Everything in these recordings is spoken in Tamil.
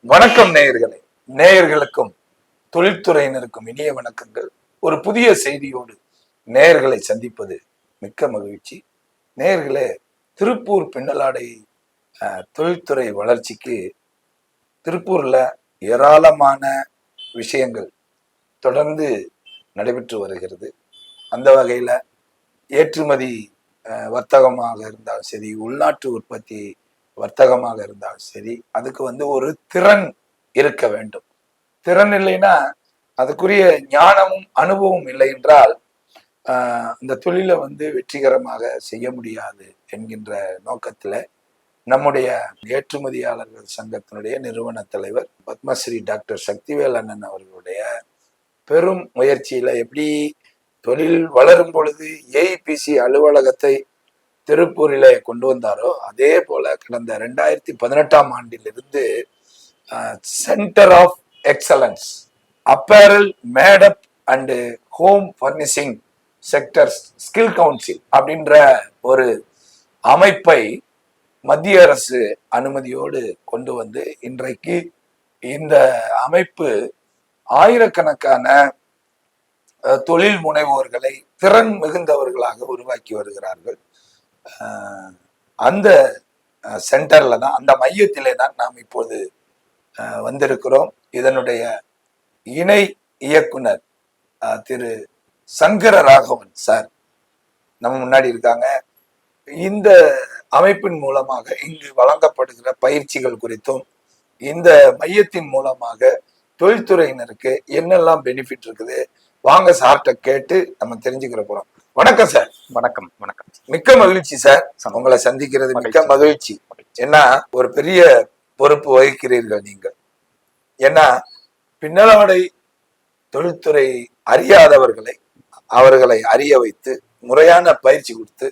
வணக்கம் நேயர்களே. நேயர்களுக்கும் தொழில்துறையினருக்கும் இனிய வணக்கங்கள். ஒரு புதிய செய்தியோடு நேர்களை சந்திப்பது மிக்க மகிழ்ச்சி. நேர்களே திருப்பூர் பின்னலாடை தொழில்துறை வளர்ச்சிக்கு திருப்பூர்ல ஏராளமான விஷயங்கள் தொடர்ந்து நடைபெற்று வருகிறது. அந்த வகையில ஏற்றுமதி வர்த்தகமாக இருந்தாலும் சரி உள்நாட்டு உற்பத்தி வர்த்தகமாக இருந்தாலும் சரி அதுக்கு வந்து ஒரு திறன் இருக்க வேண்டும். திறன் இல்லைன்னா அதுக்குரிய ஞானமும் அனுபவம் இல்லை என்றால் இந்த தொழிலை வந்து வெற்றிகரமாக செய்ய முடியாது என்கின்ற நோக்கத்தில் நம்முடைய ஏற்றுமதியாளர்கள் சங்கத்தினுடைய நிறுவன தலைவர் பத்மஸ்ரீ டாக்டர் சக்திவேல் அண்ணன் அவர்களுடைய பெரும் முயற்சியில் எப்படி தொழில் வளரும் பொழுது ஏஐபிசி அலுவலகத்தை திருப்பூரிலே கொண்டு வந்தாரோ அதே போல கடந்த ரெண்டாயிரத்தி பதினெட்டாம் ஆண்டிலிருந்து centre of excellence apparel made up and home furnishing sectors skill council அப்படின்ற ஒரு அமைப்பை மத்திய அரசு அனுமதியோடு கொண்டு வந்து இன்றைக்கு இந்த அமைப்பு ஆயிரக்கணக்கான தொழில் முனைவோர்களை திறன் மிகுந்தவர்களாக உருவாக்கி வருகிறார்கள். அந்த சென்டர்ல தான் அந்த மையத்திலே தான் நாம் இப்போது வந்திருக்கிறோம். இதனுடைய இணை இயக்குனர் திரு சங்கர ராகவன் சார் நம்ம முன்னாடி இருக்காங்க. இந்த அமைப்பின் மூலமாக இங்கு வழங்கப்படுகிற பயிற்சிகள் குறித்தும் இந்த மையத்தின் மூலமாக தொழில்துறையினருக்கு என்னெல்லாம் பெனிஃபிட் இருக்குது வாங்க சார்ட்ட கேட்டு நம்ம தெரிஞ்சுக்கிற போறோம். வணக்கம் சார் வணக்கம் வணக்கம். மிக்க மகிழ்ச்சி சார் உங்களை சந்திக்கிறது மிக்க மகிழ்ச்சி. ஏன்னா ஒரு பெரிய பொறுப்பு வகிக்கிறீர்கள் நீங்கள். ஏன்னா பின்னலாடை தொழில்துறை அறியாதவர்களை அவர்களை அறிய வைத்து முறையான பயிற்சி கொடுத்து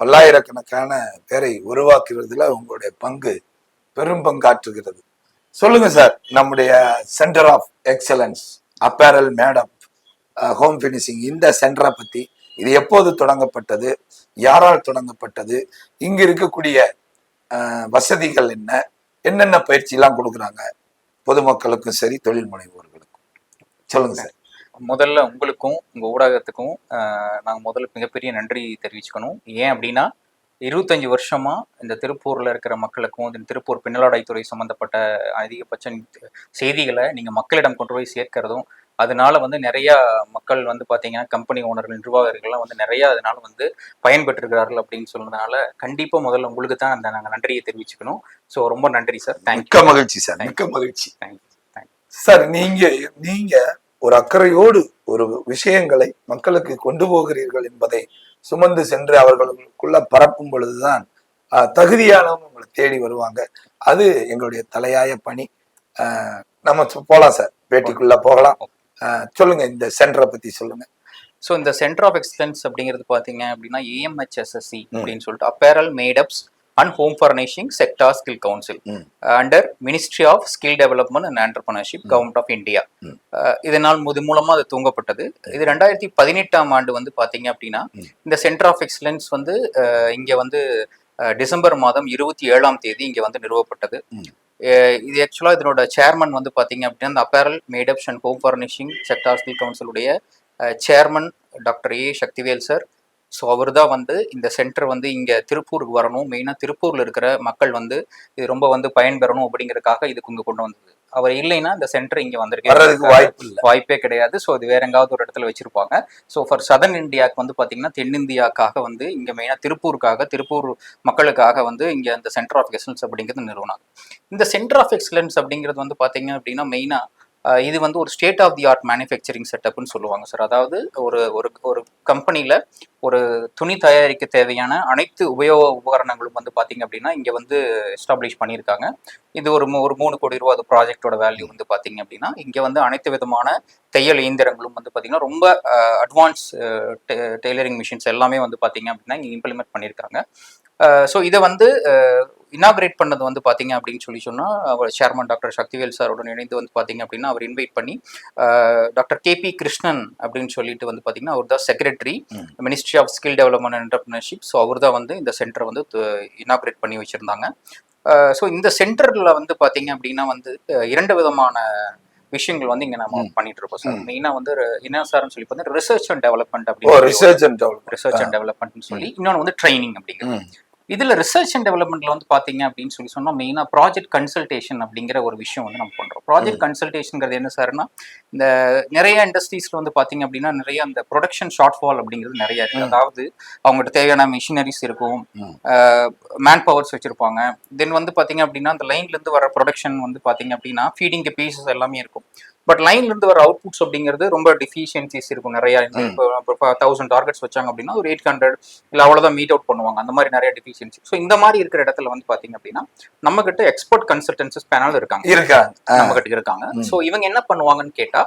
பல்லாயிரக்கணக்கான பேரை உருவாக்குறதுல உங்களுடைய பங்கு பெரும் பங்காற்றுகிறது. சொல்லுங்க சார் நம்முடைய centre of excellence apparel madam home finishing இந்த சென்டரை பத்தி இது எப்போது தொடங்கப்பட்டது யாரால் தொடங்கப்பட்டது இங்கு இருக்கக்கூடிய வசதிகள் என்ன என்னென்ன பயிற்சி எல்லாம் கொடுக்குறாங்க? பொதுமக்களுக்கும் சரி தொழில் முனைவோர்களுக்கும். சொல்லுங்க சார். முதல்ல உங்களுக்கும் உங்க ஊடகத்துக்கும் நாங்கள் முதல்ல மிகப்பெரிய நன்றி தெரிவிச்சுக்கணும். ஏன் அப்படின்னா இருபத்தஞ்சு வருஷமா இந்த திருப்பூர்ல இருக்கிற மக்களுக்கும் இந்த திருப்பூர் பின்னலாடைத்துறை சம்பந்தப்பட்ட அதிகபட்ச செய்திகளை நீங்க மக்களிடம் கொண்டு போய் சேர்க்கிறதும் அதனால வந்து நிறைய மக்கள் வந்து பாத்தீங்கன்னா கம்பெனி ஓனர்கள் நிர்வாகர்கள்லாம் வந்து நிறைய அதனால வந்து பயன்பெற்றிருக்கிறார்கள் அப்படின்னு சொன்னதுனால கண்டிப்பா முதல்ல உங்களுக்கு தான் அந்த நாங்கள் நன்றியை தெரிவிச்சுக்கணும். ஸோ ரொம்ப நன்றி சார் மிக்க மகிழ்ச்சி சார் மிக்க மகிழ்ச்சி. சார் நீங்க நீங்க ஒரு அக்கறையோடு ஒரு விஷயங்களை மக்களுக்கு கொண்டு போகிறீர்கள் என்பதை சுமந்து சென்று அவர்களுக்குள்ள பரப்பும் பொழுதுதான் தகுதியானவங்க உங்களை தேடி வருவாங்க. அது எங்களுடைய தலையாய பணி. ஆஹ், நம்ம போலாம் சார் பேட்டிக்குள்ள போகலாம். சொல்லுங்க இந்த சென்டரை பத்தி சொல்லுங்க. ஸோ இந்த சென்டர் ஆஃப் எக்ஸலன்ஸ் அப்படிங்கிறது பார்த்தீங்க அப்படின்னா ஏஎம்ஹெச்எஸ்எஸ்சி அப்படின்னு சொல்லிட்டு apparel made ups and home furnishing sector skill council. Under ministry of skill development and entrepreneurship government of India. இதனால் முது மூலமா அது தூங்கப்பட்டது இது ரெண்டாயிரத்தி பதினெட்டாம் ஆண்டு வந்து பாத்தீங்க அப்படின்னா ம். இந்த சென்டர் ஆஃப் எக்ஸலன்ஸ் வந்து இங்க வந்து டிசம்பர் மாதம் இருபத்தி ஏழாம் தேதி இங்க வந்து நிறுவப்பட்டது. அஹ், இது ஆக்சுவலா இதனோட சேர்மன் வந்து பாத்தீங்க அப்படின்னா இந்த apparel made ups and home furnishing sector skill கவுன்சிலுடைய chairman doctor A Sakthivel sir so அவர் தான் வந்து இந்த சென்டர் வந்து இங்கே திருப்பூருக்கு வரணும். மெயினாக திருப்பூரில் இருக்கிற மக்கள் வந்து இது ரொம்ப வந்து பயன்பெறணும் அப்படிங்கிறதுக்காக இதுக்கு இங்கே கொண்டு வந்தது. அவர் இல்லைன்னா இந்த சென்டர் இங்கே வந்திருக்கே வாய்ப்பு வாய்ப்பே கிடையாது. ஸோ அது வேற எங்காவது ஒரு இடத்துல வச்சிருப்பாங்க. ஸோ ஃபார் சதர்ன் இந்தியாவுக்கு வந்து பார்த்தீங்கன்னா தென்னிந்தியாக்காக வந்து இங்கே மெயினாக திருப்பூருக்காக திருப்பூர் மக்களுக்காக வந்து இங்கே அந்த சென்டர் ஆஃப் எக்ஸலன்ஸ் அப்படிங்கிறது நிறுவனம். இந்த சென்டர் ஆஃப் எக்ஸலன்ஸ் அப்படிங்கிறது வந்து பார்த்தீங்க அப்படின்னா மெயினாக இது வந்து ஒரு state of the art manufacturing செட்டப்னு சொல்லுவாங்க சார் அதாவது ஒரு ஒரு ஒரு கம்பெனியில் ஒரு துணி தயாரிக்க தேவையான அனைத்து உபயோக உபகரணங்களும் வந்து பார்த்தீங்க அப்படின்னா இங்கே வந்து எஸ்டாப்ளிஷ் பண்ணியிருக்காங்க. இது ஒரு மூ- ஒரு மூணு கோடி ரூபா அது ப்ராஜெக்டோட வேல்யூ வந்து பார்த்தீங்க அப்படின்னா இங்கே வந்து அனைத்து விதமான தையல் இயந்திரங்களும் வந்து பார்த்தீங்கன்னா ரொம்ப அட்வான்ஸ் டெய்லரிங் மிஷின்ஸ் எல்லாமே வந்து பார்த்தீங்க அப்படின்னா இங்கே இம்ப்ளிமெண்ட் பண்ணியிருக்காங்க. ஸோ இதை வந்து இனாகிரேட் பண்ணது வந்து பார்த்தீங்க அப்படின்னு சொல்லி சொன்னால் அவர் சேர்மன் டாக்டர் சக்திவேல் சாரோட இணைந்து வந்து பார்த்தீங்க அப்படின்னா அவர் இன்வைட் பண்ணி டாக்டர் கேபி கிருஷ்ணன் அப்படின்னு சொல்லிட்டு வந்து பார்த்தீங்கன்னா அவர் தான் secretary ministry of skill development entrepreneurship so அவர் தான் வந்து இந்த சென்டரை வந்து இனாகிரேட் பண்ணி வச்சுருந்தாங்க. ஸோ இந்த சென்டரில் வந்து பார்த்தீங்க அப்படின்னா வந்து இரண்டு விதமான விஷயங்கள் வந்து இங்கே நம்ம. பண்ணிட்டு இருக்கோம் சார் ம். மெயினாக வந்து என்ன சார்னு சொல்லி பார்த்தா ரிசர்ச் அண்ட் டெவலப்மெண்ட் அப்படின்னு research and development research and டெவலப்மெண்ட்னு சொல்லி இன்னொன்று வந்து ட்ரைனிங் அப்படிங்கிறது இதுல ரிசர்ச் அண்ட் டெவலப்மெண்ட்ல வந்து பாத்தீங்க அப்படின்னு சொல்லி சொன்னா மெயினா ப்ராஜெக்ட் கன்சல்டேஷன் அப்படிங்கிற ஒரு விஷயம் வந்து நம்ம பண்றோம். ப்ராஜெக்ட் கன்சல்டேஷன்ங்கிறது என்ன சார்னா இந்த நிறைய இண்டஸ்ட்ரீஸ்ல வந்து பாத்தீங்க அப்படின்னா நிறைய அந்த ப்ரொடக்ஷன் ஷார்ட் ஃபால் அப்படிங்கிறது நிறைய இருக்கு. ம். அதாவது அவங்ககிட்ட தேவையான மிஷினரிஸ் இருக்கும். மேன் பவர்ஸ் வச்சிருப்பாங்க. தென் வந்து பாத்தீங்க அப்படின்னா அந்த லைன்ல இருந்து வர ப்ரொடக்ஷன் வந்து பாத்தீங்க அப்படின்னா ஃபீடிங் பீசஸ் எல்லாமே இருக்கும். பட் லைன்ல இருந்து வர அவுட்புட்ஸ் அப்படிங்கிறது ரொம்ப டிஃபிஷியன்சிஸ் இருக்கும் நிறைய. இப்போ தௌசண்ட் டார்கெட்ஸ் வச்சாங்க அப்படின்னா ஒரு எயிட் ஹண்ட்ரட் இல்ல அவ்வளவுதான் மீட் அவுட் பண்ணுவாங்க அந்த மாதிரி நிறைய டிஃபிஷியன்சி ஸோ இந்த மாதிரி இருக்கிற இடத்துல வந்து பாத்தீங்க அப்படின்னா நம்ம கிட்ட எக்ஸ்பர்ட் கன்சல்டன்சிஸ் பேனல் இருக்காங்க இருக்காங்க. நம்ம கிட்ட இருக்காங்க. ஸோ இவங்க என்ன பண்ணுவாங்கன்னு கேட்டா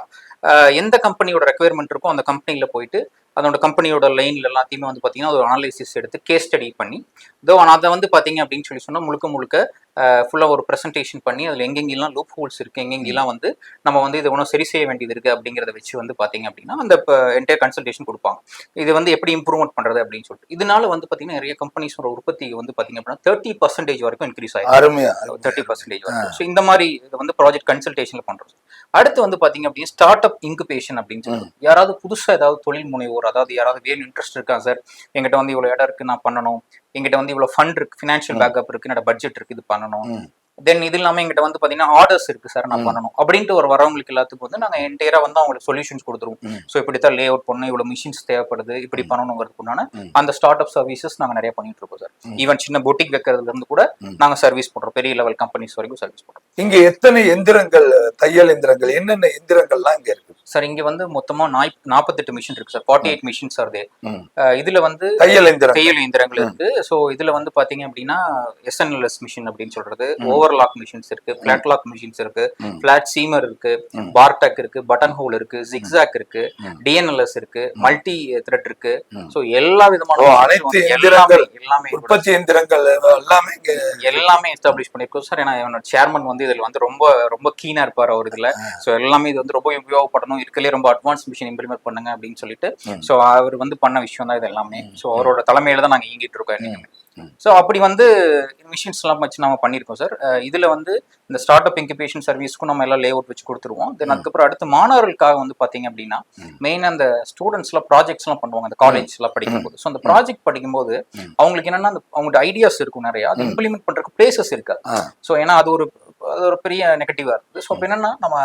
எந்த கம்பெனியோட ரெக்குயர்மெண்ட் இருக்கோ அந்த கம்பெனில போயிட்டு அதோட கம்பெனியோட லைன்ல எல்லாத்தையுமே வந்து பாத்தீங்கன்னா ஒரு அனாலிசிஸ் எடுத்து கேஸ் ஸ்டடி பண்ணி இதோ அதை வந்து பாத்தீங்க அப்படின்னு சொல்லி சொன்னா முழுக்க முழுக்க ஃபுல்லா ஒரு ப்ரெசன்டேஷன் பண்ணி அதுல எங்கெங்கெல்லாம் லூப் ஹோல்ஸ் இருக்கு எங்கெங்கெல்லாம் வந்து நம்ம வந்து இதை ஒன்றும் சரி செய்ய வேண்டியது இருக்கு அப்படிங்கிறத வச்சு வந்து பாத்தீங்க அப்படின்னா அந்த என்டையர் கன்சல்டேஷன் கொடுப்பாங்க. இது வந்து எப்படி இம்ப்ரூவ்மெண்ட் பண்றது அப்படின்னு சொல்லிட்டு. இதனால வந்து பாத்தீங்கன்னா நிறைய கம்பெனிஸோட உற்பத்தி வந்து பாத்தீங்க அப்படின்னா தேர்ட்டி பர்சன்டேஜ் வரைக்கும் இன்க்ரீஸ் அருமையா தேர்ட்டி பர்சன்டேஜ் வரைக்கும். ஸோ இந்த மாதிரி இது வந்து ப்ராஜெக்ட் கன்சல்டேஷன்ல பண்றோம் அடுத்து வந்து பாத்தீங்க அப்படின்னா ஸ்டார்ட் அப் இன்குபேஷன் அப்படின்னு சொல்லி யாராவது புதுசா ஏதாவது தொழில் முனைவோர் அதாவது யாராவது வேணும் இன்ட்ரெஸ்ட் இருக்கா சார் எங்கிட்ட வந்து இவ்வளவு இடம் இருக்கு நான் பண்ணணும். எங்கிட்ட வந்து இவ்வளவு ஃபண்ட் இருக்கு ஃபினான்ஷியல் பேக்கப் இருக்கு என்னோட பட்ஜெட் இருக்கு இது பண்ணணும். தென் இது இல்லாம எங்கிட்ட வந்து பாத்தீங்கன்னா ஆர்டர்ஸ் இருக்கு சார் நான். பண்ணணும். அப்படின்ட்டு ஒரு வரவங்களுக்கு எல்லாத்துக்கும் வந்து நாங்க என்டையரா வந்து அவங்களுக்கு சொல்யூஷன்ஸ் கொடுத்துருவோம். ஸோ இப்படித்தான் லே அவுட் பண்ணணும் இவ்வளவு மிஷின்ஸ் தேவைப்படுது இப்படி பண்ணணுங்கிறதுக்கு உண்டான. அந்த ஸ்டார்ட் அப் சர்வீசஸ் நாங்க நிறைய பண்ணிட்டு இருக்கோம் சார். ஈவன் சின்ன பொட்டிக் வைக்கிறதுல இருந்து கூட ம். நாங்க சர்வீஸ் பண்றோம். பெரிய லெவல் கம்பெனிஸ் வரைக்கும் சர்வீஸ் பண்றோம். இங்க எத்தனை எந்திரங்கள் தையல் எந்திரங்கள் என்னென்ன எந்திரங்கள்லாம் இங்க இருக்கு? சார் இங்க வந்து மொத்தமா நாய் நாற்பத்தெட்டு மிஷின் இருக்கு sir forty eight machines are ம். இதுல வந்து தையல் எந்திரம் தையல் இயந்திரங்கள் இருக்கு. ஸோ இதுல வந்து பாத்தீங்க அப்படின்னா எஸ்என்எல்எஸ் மிஷின் அப்படின்னு சொல்றது. ம். ஓவர்லாக் மிஷின்ஸ் இருக்கு பிளாட் லாக் மிஷின்ஸ் இருக்கு. பிளாட் சீமர் இருக்கு. பார்டக் இருக்கு பட்டன் ஹோல் இருக்கு ஜிக்ஸாக் இருக்கு. டிஎன்எல்எஸ் இருக்கு மல்டி த்ரெட் இருக்கு. ஸோ எல்லா விதமான அனைத்து எந்திரங்கள், எல்லாமே உற்பத்தி எந்திரங்கள் எல்லாமே எல்லாமே எஸ்டாப்ளிஷ் பண்ணிருக்கோம் சார் ஏன்னா என்னோட சேர்மன் வந்து இதுல வந்து ரொம்ப ரொம்ப கீனா இருப்பார் அவர் இதுல ஸோ எல்லாமே இது வந்து ரொம்ப உபயோகப்படணும் இருக்கலே ரொம்ப அட்வான்ஸ் மிஷின் இம்ப்ளிமெண்ட் பண்ணுங்க அப்படின்னு சொல்லிட்டு. ஸோ அவர் வந்து பண்ண விஷயம் தான் இது எல்லாமே ஸோ அவரோட தலைமையில தான் நாங்க இயங்கிட்டு இருக்கோம். ஸோ அப்படி வந்து மிஷின்ஸ் எல்லாம் வச்சு நம்ம பண்ணியிருக்கோம் சார் இதுல வந்து இந்த ஸ்டார்ட் அப் இன்குபேஷன் சர்வீஸ்க்கும் நம்ம எல்லாம் லே அவுட் வச்சு கொடுத்துருவோம். தென் அதுக்கப்புறம் அடுத்து மாணவர்களுக்காக வந்து பாத்தீங்க அப்படின்னா. மெயின் அந்த ஸ்டூடெண்ட்ஸ்லாம் ப்ராஜெக்ட்ஸ் எல்லாம் பண்ணுவாங்க அந்த காலேஜ் எல்லாம் படிக்கும்போது. ஸோ அந்த ப்ராஜெக்ட் படிக்கும்போது. அவங்களுக்கு என்னன்னா அந்த அவங்களோட ஐடியாஸ் இருக்கும் நிறைய. அது. இம்ப்ளிமெண்ட் பண்றதுக்கு பிளேசஸ் இருக்காது. ஸோ ஏன்னா அது ஒரு அது ஒரு பெரிய நெகட்டிவா இருக்குது. ஸோ என்னன்னா நம்ம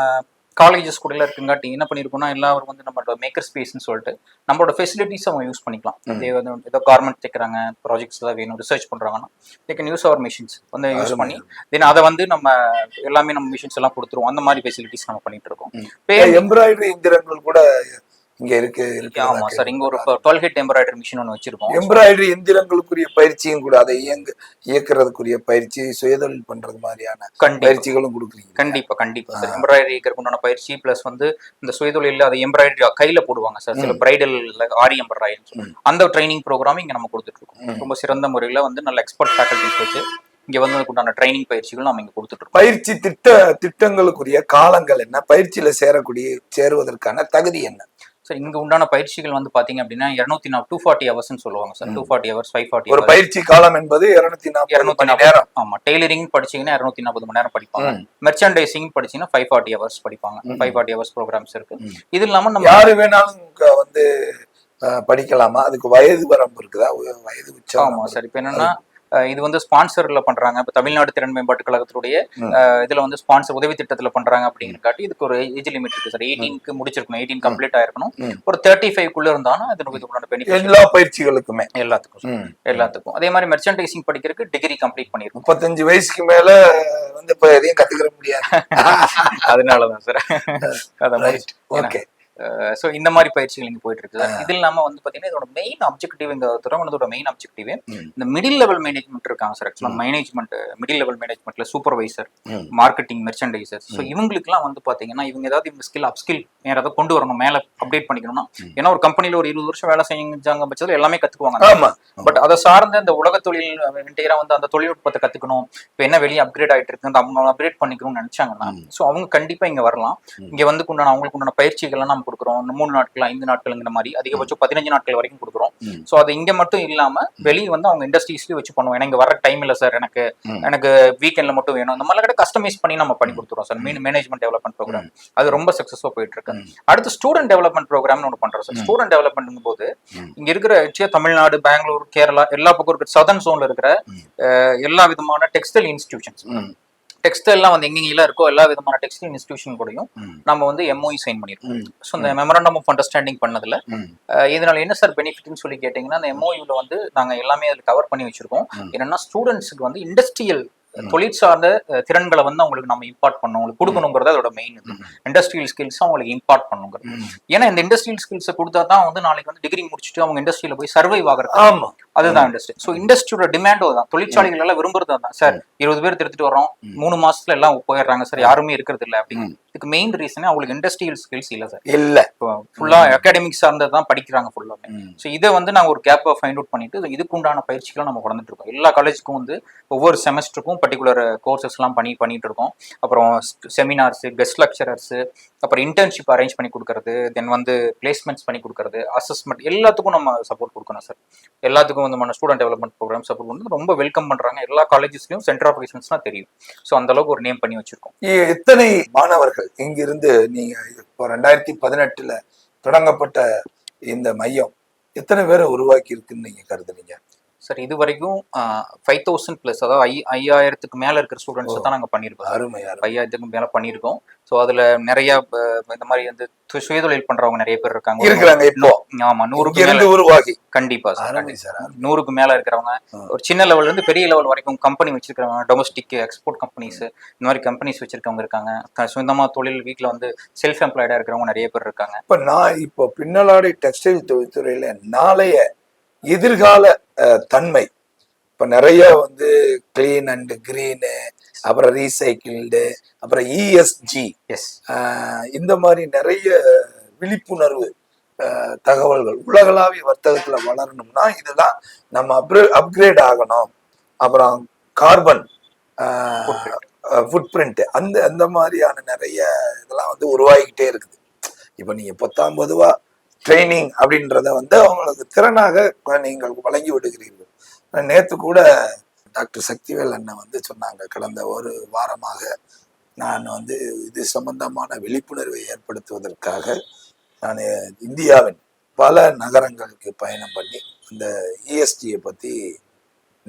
காலேஜஸ் கூட இருக்குங்காட்டி என்ன பண்ணியிருக்கோம்னா எல்லாரும் வந்து நம்மளோட மேக்கர் ஸ்பேஸ்னு சொல்லிட்டு நம்மளோட ஃபெசிலிட்டிஸ் அவங்க யூஸ் பண்ணிக்கலாம் ம். இதே வந்து ஏதோ கார்மெண்ட் தைக்கிறாங்க ப்ராஜெக்ட்ஸ் ஏதாவது வேணும் ரிசர்ச் பண்றாங்கன்னா they can use our machines வந்து யூஸ். பண்ணி தென் அதை வந்து நம்ம எல்லாமே நம்ம மிஷின்ஸ் எல்லாம் கொடுத்துருவோம் அந்த மாதிரி ஃபெசிலிட்டிஸ் நம்ம பண்ணிட்டு இருக்கோம் எம்ப்ராய்டரி எந்திரங்கள் கூட இங்க இருக்கு ஆமா சார் இங்க ஒரு டுவெல் ஹெட் எம்ப்ராய்டரி மிஷின் ஒன்று வச்சிருக்கோம் எம்ப்ராய்டரி எந்திரங்களுக்குரிய பயிற்சியும் கூட அதை இயங்க இயக்குறதுக்குரிய பயிற்சி சுயதொழில் பண்றது மாதிரியான பயிற்சிகளும் கொடுக்குறீங்க. கண்டிப்பா கண்டிப்பா சார். எம்ப்ராய்டரி உண்டான பயிற்சி பிளஸ் வந்து இந்த சுயதொழில அதை எம்ப்ராய்டரி கையில போடுவாங்க சார். சில. Bridal aari embroidery. அந்த ட்ரைனிங் ப்ரோக்ராம் இங்க நம்ம கொடுத்துட்டு இருக்கோம். ரொம்ப சிறந்த முறையில வந்து நல்ல எக்ஸ்பர்ட் ஃபேக்கல்டிஸ் வச்சு இங்க வந்து உண்டான ட்ரைனிங் பயிற்சிகள் நம்ம இங்க கொடுத்துட்டு பயிற்சி திட்ட திட்டங்களுக்குரிய காலங்கள் என்ன? பயிற்சியில சேரக்கூடிய சேருவதற்கான தகுதி என்ன? சார் இங்க உண்டான பயிற்சிகள் வந்து பாத்தீங்க அப்படின்னா இருநூத்தி நாற்பது டூ ஃபார்ட்டி ஹவர்ஸ்னு சொல்லுவாங்க sir. Two forty hours five forty ஒரு பயிற்சி காலம் என்பது இருநூத்தி இருநூத்தி நாற்பது ஆமா. டெய்லரிங் படிச்சீங்கன்னா இருநூத்தி நாற்பது மணி நேரம் படிப்பாங்க. மெர்ச்சன்டைசிங் படிச்சீங்கன்னா ஃபைவ் ஃபார்ட்டி ஹவர்ஸ் படிப்பாங்க. ஃபைவ் ஃபார்ட்டி ஹவர்ஸ் ப்ரோக்ராம்ஸ் இருக்கு. இது இல்லாம நம்ம யாரு வேணாலும் வந்து படிக்கலாமா? அதுக்கு வயது வரம்பு இருக்குதா? வயது உச்சம் ஆமா சார். இப்போ என்னன்னா இது வந்து ஸ்பான்சர்ல பண்றாங்க. இப்ப தமிழ்நாடு திறன் மேம்பாட்டு கழகத்துடைய இதுல வந்து ஸ்பான்சர் உதவி திட்டத்துல பண்றாங்க அப்படிங்கிறக்காட்டி இதுக்கு ஒரு ஏஜ் லிமிட் இருக்கு சார். எயிட்டீனுக்கு முடிச்சிருக்கணும். எயிட்டீன் கம்ப்ளீட் ஆயிருக்கணும். ஒரு தேர்ட்டி ஃபைவ் குள்ள இருந்தாலும் இதுக்கு இதுக்குள்ள பெனிஃபிட் எல்லா பயிற்சிகளுக்குமே. எல்லாத்துக்கும். எல்லாத்துக்கும். அதே மாதிரி மெர்ச்சன்டைசிங் படிக்கிறதுக்கு டிகிரி கம்ப்ளீட் பண்ணிருக்கோம். முப்பத்தஞ்சு வயசுக்கு மேல வந்து இப்ப எதையும் கத்துக்கிற முடியாது. அதனாலதான் சார். ஓகே ஸோ இந்த மாதிரி பயிற்சிகள் இங்க போயிட்டு இருக்கு இது இல்லாம வந்து பாத்தீங்கன்னா இதோட மெயின் அப்ஜெக்டிவ் இந்த துறவனத்தோட மெயின் அப்ஜெக்டிவ். இந்த மிடில் லெவல் மேனேஜ்மெண்ட் இருக்காங்க சார் ஆக்சுவலா மேனேஜ்மெண்ட் மிடில் லெவல் மேனேஜ்மெண்ட்ல சூப்பர்வைசர். மார்க்கெட்டிங் மெர்ச்சன்டைசர் ஸோ இவங்களுக்குலாம் வந்து பாத்தீங்கன்னா இவங்க ஏதாவது இந்த ஸ்கில் அப்ஸ்கில் வேற ஏதாவது கொண்டு வரணும் மேல அப்டேட் பண்ணிக்கணும்னா ஏன்னா ஒரு கம்பெனில ஒரு இருபது வருஷம் வேலை செஞ்சாங்க பட்சத்தில் எல்லாமே கத்துக்குவாங்க. ஆமா. பட் அதை சார்ந்த இந்த உலக தொழில் என்டையரா வந்து அந்த தொழில்நுட்பத்தை கத்துக்கணும். இப்போ என்ன வெளியே அப்கிரேட் ஆயிட்டு இருக்கு அந்த அவங்க அப்கிரேட் பண்ணிக்கணும்னு நினைச்சாங்கன்னா ஸோ அவங்க கண்டிப்பா இங்க வரலாம். இங்க வந்து உண்டான அவங்களுக்கு உண்டான பயிற்சிகள்லாம் நம்ம கொடுக்குறோம். மூணு நாட்கள் ஐந்து நாட்கள்ங்கிற மாதிரி அதிகபட்சம் பதினஞ்சு நாட்கள் வரைக்கும் கொடுக்குறோம். ஸோ அது இங்க மட்டும் இல்லாம வெளியே வந்து அவங்க இண்டஸ்ட்ரீஸ்லயும் வச்சு பண்ணுவோம். ஏன்னா இங்க வர டைம் இல்ல சார் எனக்கு. எனக்கு வீக்கெண்ட்ல மட்டும் வேணும். இந்த மாதிரி கூட கஸ்டமைஸ் பண்ணி நம்ம பண்ணி கொடுத்துருவோம் sir mean management development program அது ரொம்ப சக்ஸஸ்ஃபுல்லாக போயிட்டு இருக்கு. அடுத்து ஸ்டூடெண்ட் டெவலப்மெண்ட் ப்ரோக்ராம்னு ஒன்று பண்றோம் சார் ஸ்டூடெண்ட் டெவலப்மெண்ட் போது. இங்க இருக்கிற தமிழ்நாடு பெங்களூர் கேரளா எல்லா பக்கம் இருக்கிற சதர்ன் ஜோன்ல இருக்கிற எல்லா விதமான டெக்ஸ்டைல் இன்ஸ்டிடியூஷன்ஸ். டெக்ஸ்டைல்லாம் வந்து எங்கெங்கெல்லாம் இருக்கோ எல்லா விதமான டெக்ஸ்டைல் இன்ஸ்டிடியூஷன் கூடயும். நம்ம வந்து எம்ஓஇ சைன் பண்ணிருக்கோம் ம். ஸோ இந்த மெமரண்டம் ஆஃப் அண்டர்ஸ்டாண்டிங் பண்ணதுல இதனால என்ன சார் பெனிஃபிட்னு சொல்லி கேட்டிங்கன்னா அந்த எம்ஓயூல வந்து நாங்க எல்லாமே அதில் கவர் பண்ணி வச்சிருக்கோம். என்னன்னா ஸ்டூடெண்ட்ஸுக்கு வந்து இண்டஸ்ட்ரியல் தொழில் சார்ந்த அஹ், திறன்களை வந்து அவங்களுக்கு நம்ம இம்பார்ட் பண்ணணும் அவங்களுக்கு கொடுக்கணுங்கிறது அதோட மெயின் இது. இண்டஸ்ட்ரியல் ஸ்கில்ஸ் அவங்களுக்கு இம்பார்ட் பண்ணுங்கிறது. ஏன்னா இந்த இண்டஸ்ட்ரியல் ஸ்கில்ஸை கொடுத்தா தான் வந்து நாளைக்கு வந்து டிகிரி முடிச்சுட்டு அவங்க இண்டஸ்ட்ரியில போய் சர்வைவ் ஆகுறது ஆமா அதுதான் இண்டஸ்ட்ரி ஸோ இண்டஸ்ட்ரியோட டிமாண்டும் தான் தொழிற்சாலைகள் எல்லாம் விரும்புறது தான் சார் இருபது பேர் திருத்திட்டு வரோம் மூணு மாசத்துல எல்லாம் போயிடுறாங்க சார். யாருமே இருக்கிறது இல்லை அப்படின்னு இதுக்கு மெயின் ரீசனே அவங்களுக்கு இண்டஸ்ட்ரியல் ஸ்கில்ஸ் இல்லை சார். இல்ல. ஃபுல்லா அகாடமிக் சார்ந்தது தான் படிக்கிறாங்க ஃபுல்லாமே ம். ஸோ இதை வந்து நாங்கள் ஒரு கேப்பை ஃபைண்ட் அவுட் பண்ணிட்டு இதுக்கு உண்டான பயிற்சிகளை நம்ம கொண்டுட்டு இருக்கோம். எல்லா காலேஜுக்கும் வந்து ஒவ்வொரு செமஸ்டருக்கும் பர்டிகுலர் கோர்சஸ்லாம் பண்ணி பண்ணிட்டு இருக்கோம். அப்புறம் செமினார்ஸ் கெஸ்ட் லெக்சரர்ஸ் அப்புறம் இன்டர்ன்ஷிப் அரேஞ்ச் பண்ணி கொடுக்கறது தென் வந்து பிளேஸ்மெண்ட்ஸ் பண்ணி கொடுக்கறது அசஸ்மெண்ட் எல்லாத்துக்கும் நம்ம சப்போர்ட் கொடுக்கணும் சார். எல்லாத்துக்கும் சம்மந்தமான student student development program support வந்து ரொம்ப வெல்கம் பண்றாங்க. எல்லா காலேஜஸ்லயும் சென்டர் ஆஃப் எக்ஸலன்ஸ்லாம் தெரியும். ஸோ அந்த அளவுக்கு ஒரு நேம் பண்ணி வச்சிருக்கோம். இ- எத்தனை மாணவர்கள் இங்கிருந்து நீங்க இப்போ ரெண்டாயிரத்தி பதினெட்டுல தொடங்கப்பட்ட இந்த மையம்? எத்தனை பேரை உருவாக்கி இருக்குன்னு நீங்க கருதுனீங்க? சார் இது வரைக்கும் ஃபைவ் தௌசண்ட் ப்ளஸ் அதாவது ஐ ஐயாயிரத்துக்கு மேல இருக்கிற ஸ்டூடெண்ட்ஸ் தான் நாங்கள் பண்ணியிருக்கோம் அருமை அருமை. ஐயாயிரத்துக்கு மேல பண்ணியிருக்கோம். ஸோ அதுல நிறைய இந்த மாதிரி வந்து சுயதொழில் பண்றவங்க நிறைய பேர் இருக்காங்க. இருக்கிறாங்க இப்போ. ஆமா நூறுக்கு உருவாகி. கண்டிப்பா சார். நூறுக்கு மேல இருக்கிறவங்க. ஒரு சின்ன லெவல்ல இருந்து பெரிய லெவல் வரைக்கும் கம்பெனி வச்சிருக்கிறவங்க டொமஸ்டிக் எக்ஸ்போர்ட் கம்பெனிஸ் இந்த மாதிரி கம்பெனிஸ் வச்சிருக்கவங்க இருக்காங்க. த- சொந்தமா தொழில் வீட்ல வந்து செல்ஃப் எம்ப்ளாய்டா இருக்கிறவங்க நிறைய பேர் இருக்காங்க. இப்ப நான் இப்போ பின்னலாடை டெக்ஸ்டைல் தொழில்துறையில நாளைய எதிர்கால தன்மை. இப்ப நிறைய வந்து கிளீன் அண்ட் கிரீனு அப்புறம் ரீசைக்கிள்டு அப்புறம் E இஎஸ்ஜி எஸ் இந்த மாதிரி நிறைய விழிப்புணர்வு தகவல்கள் உலகளாவிய வர்த்தகத்துல வளரணும்னா இதெல்லாம் நம்ம அப்ரே அப்கிரேட் ஆகணும். அப்புறம் கார்பன் ஃபுட் பிரிண்ட் அந்த அந்த மாதிரியான நிறைய இதெல்லாம் வந்து உருவாகிக்கிட்டே இருக்குது. இப்போ நீங்க பத்தாம் பொதுவா ட்ரைனிங் அப்படின்றத வந்து அவங்களுக்கு திறனாக நீங்கள் வழங்கி விடுகிறீர்கள். நேத்து கூட டாக்டர் சக்திவேல் அண்ணன் வந்து சொன்னாங்க. கடந்த ஒரு வாரமாக நான் வந்து இது சம்பந்தமான விழிப்புணர்வை ஏற்படுத்துவதற்காக நான் இந்தியாவின் பல நகரங்களுக்கு பயணம் பண்ணி இந்த இஎஸ்டியை பற்றி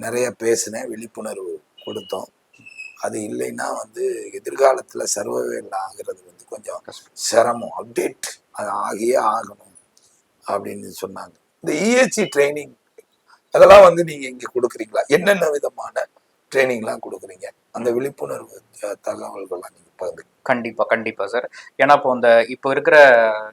நிறைய பேசினேன் விழிப்புணர்வு கொடுத்தோம். அது இல்லைன்னா வந்து எதிர்காலத்தில் சர்வவேல் ஆகிறது வந்து கொஞ்சம் சிரமம். அப்டேட் அது ஆகியே ஆகணும். அப்படின்னு சொன்னாங்க. இந்த E இஎஸ்சி ட்ரைனிங் அதெல்லாம் வந்து நீங்க இங்க கொடுக்குறீங்களா? என்னென்ன விதமான ட்ரைனிங்லாம் கொடுக்குறீங்க? அந்த விழிப்புணர்வு தகவல்கள்லாம் நீங்க பகிர்ந்து. கண்டிப்பா கண்டிப்பா சார் ஏன்னா இப்போ இந்த இப்போ இருக்கிற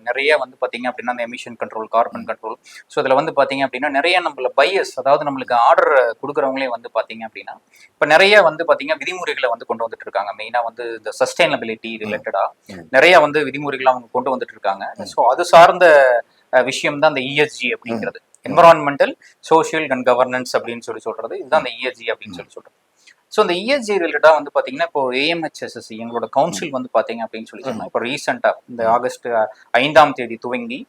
நிறைய வந்து பாத்தீங்க அப்படின்னா அந்த emission control carbon control so இதுல வந்து பாத்தீங்க அப்படின்னா நிறைய நம்மள பையஸ் அதாவது நம்மளுக்கு ஆர்டர் கொடுக்குறவங்களே வந்து பாத்தீங்க அப்படின்னா இப்போ நிறைய வந்து பாத்தீங்க விதிமுறைகளை வந்து கொண்டு வந்துட்டு இருக்காங்க. மெயினா வந்து இந்த சஸ்டைனபிலிட்டி ரிலேட்டடா ம். நிறைய வந்து விதிமுறைகளை அவங்க கொண்டு வந்துட்டு இருக்காங்க. ஸோ அது சார்ந்த விஷயம் தான் அந்த இஎஸ்ஜி அப்படிங்கிறது. என்வரான்மெண்டல் சோஷியல் அண்ட் கவர்னன்ஸ் அப்படின்னு சொல்லி சொல்றது. இதுதான் அந்த இஎஸ்ஜி அப்படின்னு சொல்லி சொல்றது. ஸோ இந்த இஎஸ்ஜி ரிலேட்டடா வந்து பாத்தீங்கன்னா இப்போ ஏஎம்ஹெச்எஸ்எஸ்சி எங்களோட கவுன்சில் வந்து பாத்தீங்க அப்படின்னு சொல்லி சொன்னா இப்போ ரீசெண்டா இந்த ஆகஸ்ட் ஐந்தாம் தேதி துவங்கி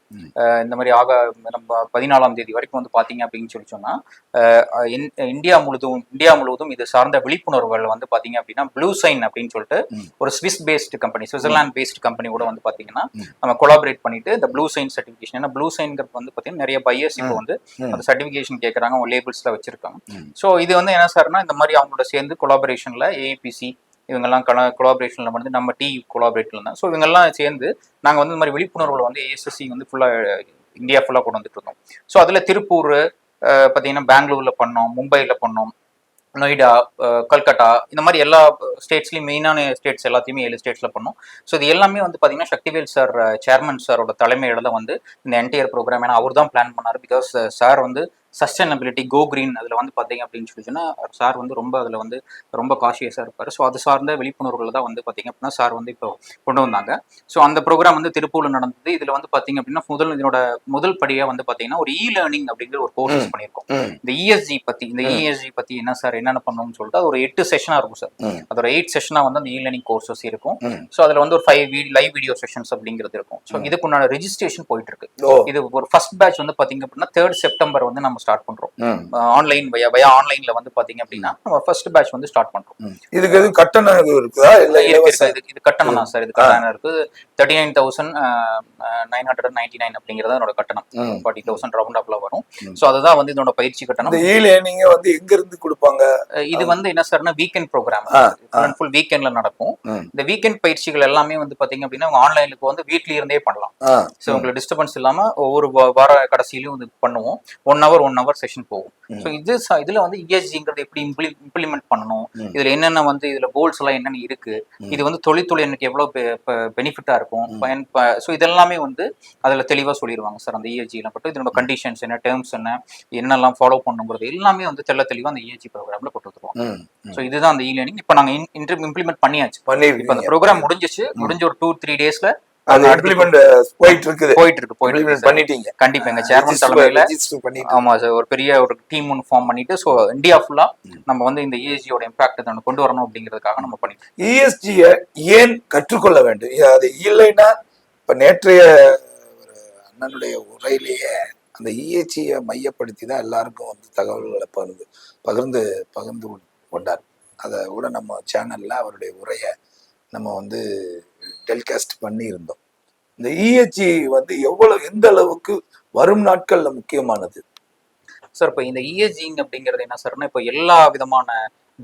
இந்த மாதிரி ஆக நம்ம பதினாலாம் தேதி வரைக்கும் வந்து பாத்தீங்க அப்படின்னு சொல்லி சொன்னா அஹ், இந்- இந்தியா முழுதும் இந்தியா முழுவதும் இது சார்ந்த விழிப்புணர்வுகள் வந்து பாத்தீங்க அப்படின்னா ப்ளூ சைன் அப்படின்னு சொல்லிட்டு. ஒரு Swiss based company Switzerland based company கூட வந்து பாத்தீங்கன்னா ம். நம்ம கொலாபரேட் பண்ணிட்டு இந்த ப்ளூ சைன் சர்டிஃபிகேஷன் ஏன்னா ப்ளூ சைன்ங்கிறது வந்து பாத்தீங்கன்னா நிறைய பையர்ஸ் இப்போ. வந்து. அந்த சர்டிஃபிகேஷன் கேட்கறாங்க அவங்க லேபிள்ஸ்ல வச்சிருக்காங்க. ஸோ இது வந்து என்ன சார்னா இந்த மாதிரி அவங்களோட சேர்ந்து கொலாபரேஷனில் ஏபிசி இவங்கெல்லாம் கல கொலாபரேஷனில் வந்து நம்ம டி கொலாபரேட்டில் தான். ஸோ இவங்கெல்லாம் சேர்ந்து நாங்கள் வந்து இந்த மாதிரி விழிப்புணர்வுகளை வந்து ஏஎஸ்எஸ்சி வந்து ஃபுல்லாக இந்தியா ஃபுல்லாக கொண்டு வந்துட்டு இருந்தோம். ஸோ அதில் திருப்பூர் பார்த்தீங்கன்னா பெங்களூரில் பண்ணோம் மும்பையில் பண்ணோம் நொய்டா கல்கட்டா இந்த மாதிரி எல்லா ஸ்டேட்ஸ்லையும் மெயினான ஸ்டேட்ஸ் எல்லாத்தையுமே ஏழு ஸ்டேட்ஸில் பண்ணோம். ஸோ இது எல்லாமே வந்து பார்த்தீங்கன்னா சக்திவேல் சார் சேர்மன் சாரோட தலைமையில தான் வந்து இந்த என்டையர் ப்ரோக்ராம் ஏன்னா அவர் தான் பிளான் பண்ணார் பிகாஸ் சார் வந்து சஸ்டைனபிலிட்டி கோ கிரீன் அதில் வந்து பார்த்தீங்க அப்படின்னு சொல்லி சொன்னா சார் வந்து ரொம்ப அதில் வந்து ரொம்ப காஷியஸாக இருப்பார் ஸோ அது சார்ந்த விழிப்புணர்வுகள் தான் வந்து பார்த்தீங்க அப்படின்னா சார் வந்து இப்போ கொண்டு வந்தாங்க ஸோ அந்த ப்ரோக்ராம் வந்து திருப்பூர்ல நடந்தது இதில் வந்து பார்த்தீங்க அப்படின்னா முதல் இதனோட முதல் படியாக வந்து பார்த்தீங்கன்னா ஒரு இ லேர்னிங் அப்படிங்கிற ஒரு கோர்சஸ் ம். பண்ணியிருக்கோம். இந்த இஎஸ்ஜி பத்தி இந்த ம். இஎஸ்ஜி பத்தி என்ன சார் என்னென்ன பண்ணணும்னு சொல்லிட்டு அது ஒரு எட்டு செஷனா இருக்கும் சார் ம். அது ஒரு எயிட் செஷனா வந்து அந்த இ லேர்னிங் கோர்சஸ் இருக்கும். ஸோ அதுல வந்து ஒரு ஃபைவ் லைவ் வீடியோ செஷன்ஸ் அப்படிங்கிறது இருக்கும் ஸோ. இதுக்குண்டான ரெஜிஸ்ட்ரேஷன் போயிட்டு இருக்கு இது ஒரு ஃபர்ஸ்ட் பேட்ச் வந்து பாத்தீங்க அப்படின்னா தேர்ட் செப்டம்பர் வந்து நம்ம ஸ்டார்ட் பண்றோம். ஆன்லைன் வயா வயா ஆன்லைன்ல வந்து பாத்தீங்க அப்படின்னா நம்ம ஃபர்ஸ்ட் பேட்ச் வந்து ஸ்டார்ட் பண்றோம். இதுக்கு எதுவும் கட்டணம் இருக்குதா? இல்ல. இது இது கட்டணம் தான் சார் இது கட்டணம் இருக்கு. Thirty nine thousand nine hundred ninety nine அப்படிங்கிறது என்னோட கட்டணம். ஃபார்ட்டி தௌசண்ட் ரவுண்ட் அப்ல வரும். ஸோ அதுதான் வந்து இதோட பயிற்சி கட்டணம். லேர்னிங்க வந்து எங்க இருந்து கொடுப்பாங்க? இது வந்து என்ன சார்னா வீக்கெண்ட் ப்ரோக்ராம் ஃபுல் ஃபுல் வீக்கெண்ட்ல நடக்கும். இந்த வீக்கெண்ட் பயிற்சிகள் எல்லாமே வந்து பாத்தீங்க அப்படின்னா ஆன்லைனுக்கு வந்து வீட்லயே இருந்தே பண்ணலாம். ஸோ உங்களுக்கு டிஸ்டர்பன்ஸ் இல்லாம ஒவ்வொரு வார கடைசியிலும் இது பண்ணுவோம். One hour one hour session போகும். ஸோ இது இதுல வந்து இஎஸ்ஜிங்கிறது எப்படி இம்ப்ளிமெண்ட் பண்ணணும். இதுல என்னென்ன வந்து இதுல கோல்ஸ் எல்லாம் என்னென்ன இருக்கு. இது வந்து தொழில்துறை எனக்கு எவ்வளவு பெனிஃபிட்டா இருக்கும். பயன் ஸோ இதெல்லாமே வந்து அதுல தெளிவா சொல்லிடுவாங்க சார் அந்த இஎஸ்ஜியில் மட்டும் இதனோட கண்டிஷன்ஸ் என்ன டேர்ம்ஸ் என்ன என்னெல்லாம் ஃபாலோ பண்ணுங்கிறது எல்லாமே வந்து தெள்ள தெளிவா அந்த இஎஸ்ஜி ப்ரோக்ராம்ல போட்டு வந்துருவாங்க ம். ம். ஸோ இதுதான் அந்த இ லேர்னிங் இப்போ நாங்க இம்ப்ளிமெண்ட் பண்ணியாச்சு இப்போ அந்த ப்ரோக்ராம் முடிஞ்சிச்சு முடிஞ்ச ஒரு டூ த்ரீ டேஸ்ல அது இம்ப்ளிமெண்ட் போயிட்டு இருக்குது போயிட்டு இருக்கு. பண்ணிட்டீங்க? கண்டிப்பா எங்க சேர்மன் தலைமையில ஆமா சார் ஒரு பெரிய ஒரு டீம் ஒன்று ஃபார்ம் பண்ணிட்டு ஸோ இந்தியா ஃபுல்லா நம்ம வந்து இந்த E இஎஸ்ஜியோட இம்பாக்ட் கொண்டு வரணும் அப்படிங்கிறதுக்காக நம்ம பண்ணிட்டு இருக்கோம். இஎஸ்டிய ஏன் கற்றுக்கொள்ள வேண்டும்? அது இல்லைன்னா இப்ப நேற்றைய அண்ணனுடைய உரையிலேயே அந்த இஎஸ்சியை மையப்படுத்தி தான் எல்லாருக்கும் வந்து தகவல்களை பகிர்ந்து பகிர்ந்து பகிர்ந்து கொண்டார். அதை கூட நம்ம சேனல்ல அவருடைய உரையை நம்ம வந்து டெலிகாஸ்ட் பண்ணியிருந்தோம். இந்த இஎஸ்சி வந்து எவ்வளவு எந்த அளவுக்கு வரும் நாட்கள்ல முக்கியமானது? சார் இப்போ இந்த இஎஸ்ஜிங் அப்படிங்கிறது என்ன சார்னா இப்போ எல்லா விதமான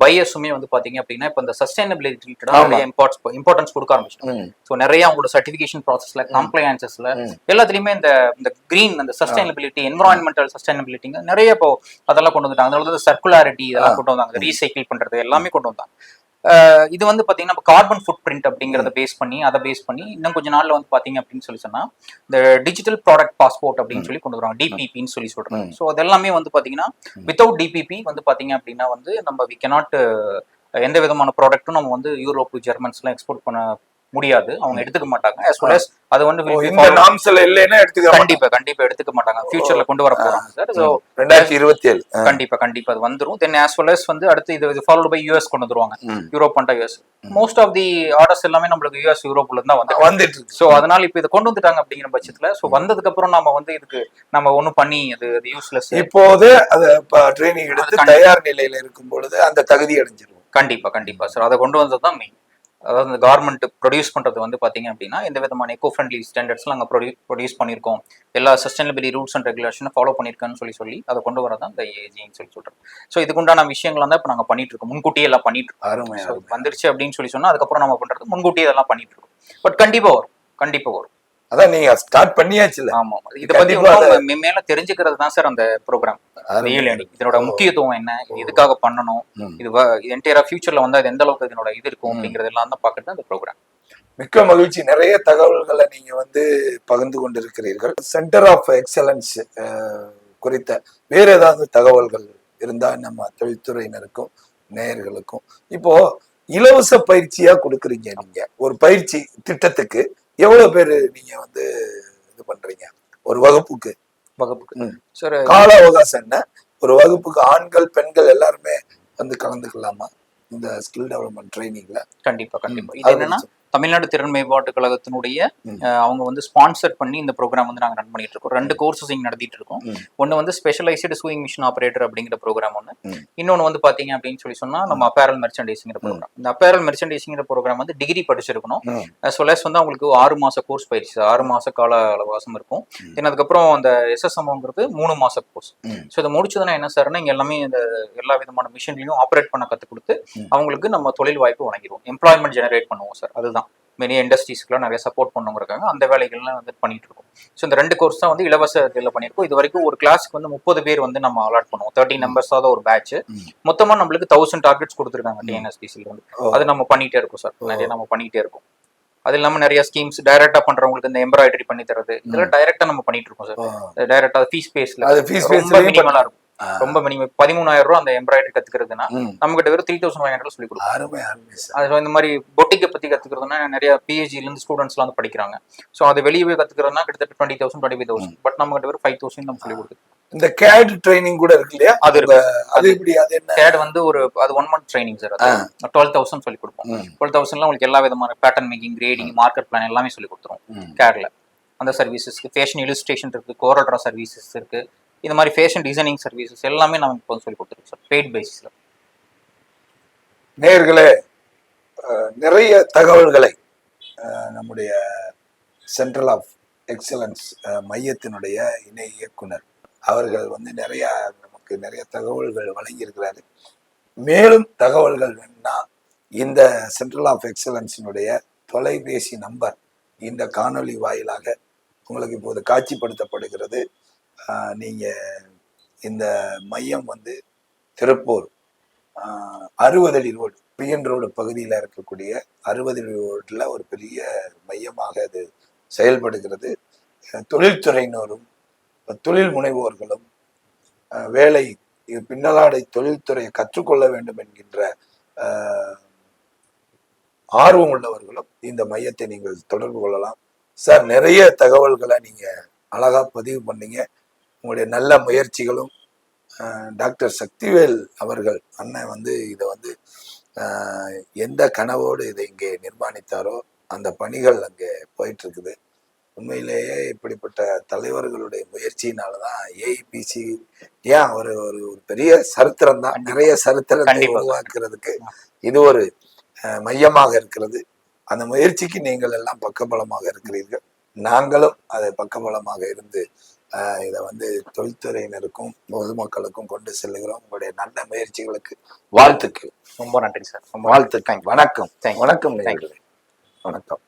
பையஸுமே வந்து பாத்தீங்க அப்படின்னா இப்போ இந்த சஸ்டைனபிலிட்டி. நிறைய இம்பார்ட்ஸ் இம்பார்ட்டன்ஸ் கொடுக்க ஆரம்பிச்சிட்டோம். ஸோ நிறைய அவங்களோட சர்டிஃபிகேஷன் ப்ராசஸ்ல கம்ப்ளைன்சஸ்ல. எல்லாத்துலயுமே இந்த இந்த கிரீன் அந்த சஸ்டைனபிலிட்டி என்வரான்மெண்டல் சஸ்டைனபிலிட்டிங்க நிறைய இப்போ அதெல்லாம் கொண்டு வந்துட்டாங்க. அதனால சர்க்குலாரிட்டி இதெல்லாம் கொண்டு வந்தாங்க. ரீசைக்கிள் பண்றது எல்லாமே கொண்டு வந்தாங்க. இது வந்து பாத்தீங்கன்னா இப்போ கார்பன் ஃபுட் பிரிண்ட் அப்படிங்கறத பேஸ் பண்ணி அதை பேஸ் பண்ணி இன்னும் கொஞ்ச நாள்ல வந்து பாத்தீங்க அப்படின்னு சொல்லி சொன்னா இந்த டிஜிட்டல் ப்ராடக்ட் பாஸ்போர்ட் அப்படின்னு சொல்லி கொண்டு வருவாங்க. டிபிபின்னு சொல்லி சொல்றாங்க. ஸோ அதெல்லாமே வந்து பாத்தீங்கன்னா வித்தவுட் டிபிபி வந்து பாத்தீங்க அப்படின்னா வந்து நம்ம வி cannot எந்த விதமான ப்ராடக்ட்டும் நம்ம வந்து யூரோப் ஜெர்மன்ஸ்லாம் எக்ஸ்போர்ட் பண்ண முடியாது. அவங்க எடுத்துக்க மாட்டாங்க. அது வந்து இந்த இல்லைன்னா எடுத்துக்க கண்டிப்பா கண்டிப்பா எடுத்துக்க மாட்டாங்க. ஃபியூச்சர்ல கொண்டு வர போறாங்க சார் ஸோ ரெண்டாயிரத்தி இருபத்தி ஏழு. கண்டிப்பா கண்டிப்பா அது வந்துரும். தென் well as வந்து அடுத்து இது ஃபாலோட் பை யூஎஸ் கொண்டு வந்துருவாங்க. Europe and US most of the orders எல்லாமே நம்மளுக்கு யூஎஸ் யூரோப்ல தான் வந்து வந்துட்டு இருக்கு. ஸோ அதனால இப்போ இதை கொண்டு வந்துட்டாங்க அப்படிங்கிற பட்சத்துல ஸோ வந்ததுக்கு அப்புறம் நம்ம வந்து இதுக்கு நம்ம ஒண்ணும் பண்ணி அது அது யூஸ்லெஸ் இப்போது அத ட்ரைனிங் எடுத்து. தயார் நிலையில இருக்கும் பொழுது அந்த தகுதி அடைஞ்சிருவோம். கண்டிப்பா கண்டிப்பா சார் அதை கொண்டு வந்தது தான் மெயின் அதாவது இந்த கார்மெண்ட் ப்ரொடியூஸ் பண்றது வந்து பாத்தீங்க அப்படின்னா எந்த விதமான எக்கோ ஃப்ரெண்ட்லி ஸ்டாண்டர்ட்ஸ்லாம் நாங்கள் ப்ரொடியூ ப்ரொடியூஸ் பண்ணியிருக்கோம். எல்லா சஸ்டைனபிலிட்டி ரூல்ஸ் அண்ட் ரெகுலேஷனும் ஃபாலோ பண்ணியிருக்கேன்னு சொல்லி சொல்லி அதை கொண்டு வரதான் இந்த ஏஜின்னு சொல்லி சொல்றோம் ஸோ இதுக்குண்டான விஷயங்கள் தான் இப்போ நாங்கள் பண்ணிட்டு இருக்கோம் முன்கூட்டியே எல்லாம் பண்ணிட்டு இருக்கோம். வந்துருச்சு அப்படின்னு சொல்லி சொன்னா அதுக்கப்புறம் நம்ம பண்றது முன்கூட்டியே இதெல்லாம் பண்ணிட்டு இருக்கோம் பட் கண்டிப்பா வரும். கண்டிப்பா வரும். அதான் நீங்க ஸ்டார்ட் பண்ணியாச்சுல ஆமா. இதை பத்தி மேல தெரிஞ்சுக்கிறது தான் சார் அந்த ப்ரோக்ராம். லேர்னிங் இதனோட முக்கியத்துவம் என்ன? இது எதுக்காக பண்ணணும். இது என்டையரா ஃபியூச்சர்ல வந்து அது எந்த அளவுக்கு இதனோட இது இருக்கும். அப்படிங்கறது எல்லாம் தான் பாக்குறது அந்த ப்ரோக்ராம் மிக்க மகிழ்ச்சி. நிறைய தகவல்களை நீங்க வந்து பகிர்ந்து கொண்டிருக்கிறீர்கள். சென்டர் ஆஃப் எக்ஸலன்ஸ் குறித்த வேற ஏதாவது தகவல்கள் இருந்தா நம்ம தொழில்துறையினருக்கும் நேயர்களுக்கும். இப்போ இலவச பயிற்சியா கொடுக்குறீங்க நீங்க. ஒரு பயிற்சி திட்டத்துக்கு எவ்வளவு பேரு நீங்க வந்து இது பண்றீங்க? ஒரு வகுப்புக்கு. வகுப்புக்கு. கால அவகாசம் என்ன? ஒரு வகுப்புக்கு ஆண்கள் பெண்கள் எல்லாருமே வந்து கலந்துக்கலாமா? இந்த ஸ்கில் டெவலப்மெண்ட் ட்ரைனிங்ல? கண்டிப்பா கண்டிப்பா. இது என்னன்னா தமிழ்நாடு திறன் மேம்பாட்டு கழகத்தினுடைய அவங்க வந்து ஸ்பான்சர் பண்ணி இந்த ப்ரோக்ராம் வந்து நாங்க ரன் பண்ணிட்டு இருக்கோம். ரெண்டு கோர்சஸ் இங்க நடத்திட்டு இருக்கோம். ம். ஒன்னு வந்து ஸ்பெஷலைஸ்டு சூயிங் மிஷின் ஆபரேட்டர் அப்படிங்கிற ப்ரோக்ராம் ஒன்று ம். இன்னொன்னு வந்து பாத்தீங்க அப்படின்னு சொல்லி சொன்னா நம்ம அப்பேரல் மெர்ச்சன்டைஸிங்கிற ப்ரோக்ராம். இந்த அப்பேரல் மெர்ச்சன்டைஸிங்கிற ப்ரோக்ராம் வந்து டிகிரி படிச்சிருக்கணும். as வந்து அவங்களுக்கு ஆறு மாச கோர்ஸ் பயிற்சி ஆறு மாச கால அவகாசம் இருக்கும். தென் அதுக்கப்புறம் அந்த எஸ்எஸ்எம்ங்கிறது மூணு மாச கோர்ஸ். ஸோ இதை முடிச்சதுன்னா என்ன சார்னா இங்க எல்லாமே இந்த எல்லா விதமான மிஷின்லையும் ஆப்ரேட் பண்ண கற்றுக் கொடுத்து. அவங்களுக்கு நம்ம தொழில் வாய்ப்பு வழங்கிடுவோம். எம்ப்ளாய்மெண்ட் ஜெனரேட் பண்ணுவோம் சார் அதுதான். மெனி இண்டஸ்ட்ரீஸ்க்குலாம் நிறைய சப்போர்ட் பண்ணுங்கிறக்காங்க அந்த வேலைகள்லாம் வந்து பண்ணிட்டு இருக்கோம் ஸோ இந்த ரெண்டு கோர்ஸ் தான் வந்து இலவச இதில் பண்ணியிருக்கோம். இது வரைக்கும் ஒரு கிளாஸ்க்கு வந்து முப்பது பேர் வந்து நம்ம அலாட் பண்ணுவோம் தேர்ட்டி நம்பர்ஸ் தான் ஒரு பேட்ச். மொத்தமாக நம்மளுக்கு தௌசண்ட் டார்கெட்ஸ் கொடுத்துருக்காங்க. டிஎன்எஸ்டிசியில் வந்து. அது நம்ம பண்ணிட்டே இருக்கோம் சார் நிறைய நம்ம பண்ணிட்டே இருக்கோம். அது இல்லாம நிறைய ஸ்கீம்ஸ் டைரக்டா பண்றவங்களுக்கு இந்த எம்ப்ராய்டரி பண்ணி தரது இதெல்லாம் டைரக்டா நம்ம பண்ணிட்டு இருக்கோம் சார். டைரக்டா ஃபீஸ் பேஸ்ல ரொம்ப மினிமலா இருக்கும். ரொம்ப மினிமம் பதிமூணாயிரம் ரூபா அந்த எம்ப்ராய்டரி கத்துக்கிறதுனா நம்ம கிட்ட வெறும் த்ரீ தௌசண்ட் ஃபைவ் ஹண்ட்ரட் சொல்லி கொடுக்கும். அருமை இந்த மாதிரி பொட்டிக்கை பத்தி கத்துக்கிறதுனா நிறைய பிஹெச்டில இருந்து ஸ்டூடெண்ட்ஸ்லாம் வந்து படிக்கிறாங்க. ஸோ அது வெளியே போய் கத்துக்கிறதுனா கிட்டத்தட்ட twenty thousand twenty five thousand but நம்ம கிட்ட வெறும் ஃபைவ் தௌசண்ட் நம்ம சொல்லி கொடுத்து இந்த கேட் ட்ரைனிங் கூட இருக்கு இல்லையா? அது அது எப்படி அது என்ன? கேட் வந்து ஒரு அது ஒன் மந்த் ட்ரைனிங் சார் அது. டுவெல் தௌசண்ட் சொல்லி கொடுப்போம். டுவெல் தௌசண்ட்ல உங்களுக்கு எல்லா விதமான pattern making grading market plan எல்லாமே சொல்லி கொடுத்துரும். கேட்ல அந்த சர்வீசஸ்க்கு ஃபேஷன் இலிஸ்ட்ரேஷன் இருக்கு கோரல்ட்ரா சர்வீசஸ் இருக்கு. இந்த மாதிரி ஃபேஷன் டிசைனிங் சர்வீசஸ் எல்லாமே நம்ம இப்போ சொல்லி கொடுத்துருக்கோம் சார் பெய்ட் பேசிஸில் நேர்களே நிறைய தகவல்களை நம்முடைய சென்ட்ரல் ஆஃப் எக்ஸலன்ஸ் மையத்தினுடைய இணை இயக்குனர் அவர்கள் வந்து நிறைய நமக்கு நிறைய தகவல்கள் வழங்கியிருக்கிறாரு. மேலும் தகவல்கள் வேணும்னா இந்த சென்ட்ரல் ஆஃப் எக்ஸலன்ஸினுடைய தொலைபேசி நம்பர் இந்த காணொளி வாயிலாக உங்களுக்கு இப்போது காட்சிப்படுத்தப்படுகிறது. நீங்கள் இந்த மையம் வந்து திருப்பூர் அறுவதடி அறுபதடி ரோடு பிஎன் ரோடு பகுதியில் இருக்கக்கூடிய அறுபதடி ரோட்டில் ஒரு பெரிய மையமாக அது செயல்படுகிறது. தொழில்துறையினரும் தொழில் முனைவோர்களும் வேலை இது பின்னலாடை தொழில்துறையை கற்றுக்கொள்ள வேண்டும் என்கின்ற ஆர்வம் உள்ளவர்களும் இந்த மையத்தை நீங்கள் தொடர்பு கொள்ளலாம். சார் நிறைய தகவல்களை நீங்கள் அழகாக பதிவு பண்ணீங்க. உங்களுடைய நல்ல முயற்சிகளும் டாக்டர் சக்திவேல் அவர்கள் அண்ணன் வந்து இதை வந்து எந்த கனவோடு இதை இங்கே நிர்மாணித்தாரோ அந்த பணிகள் அங்கே போயிட்டு இருக்குது உண்மையிலேயே இப்படிப்பட்ட தலைவர்களுடைய முயற்சியினால தான் ஏஐபிசி ஏன் ஒரு ஒரு ஒரு பெரிய சரித்திரம் தான் நிறைய சரித்திரத்தை. உருவாக்குறதுக்கு இது ஒரு மையமாக இருக்கிறது. அந்த முயற்சிக்கு நீங்கள் எல்லாம் பக்கபலமாக இருக்கிறீர்கள். நாங்களும் அதை பக்கபலமாக இருந்து இதை வந்து தொழில்துறையினருக்கும் பொதுமக்களுக்கும் கொண்டு செல்லுகிறோம். உங்களுடைய நல்ல முயற்சிகளுக்கு வாழ்த்துக்கள். ரொம்ப நன்றி சார். ரொம்ப வாழ்த்துக்கள். வணக்கம். வணக்கம். வணக்கம்.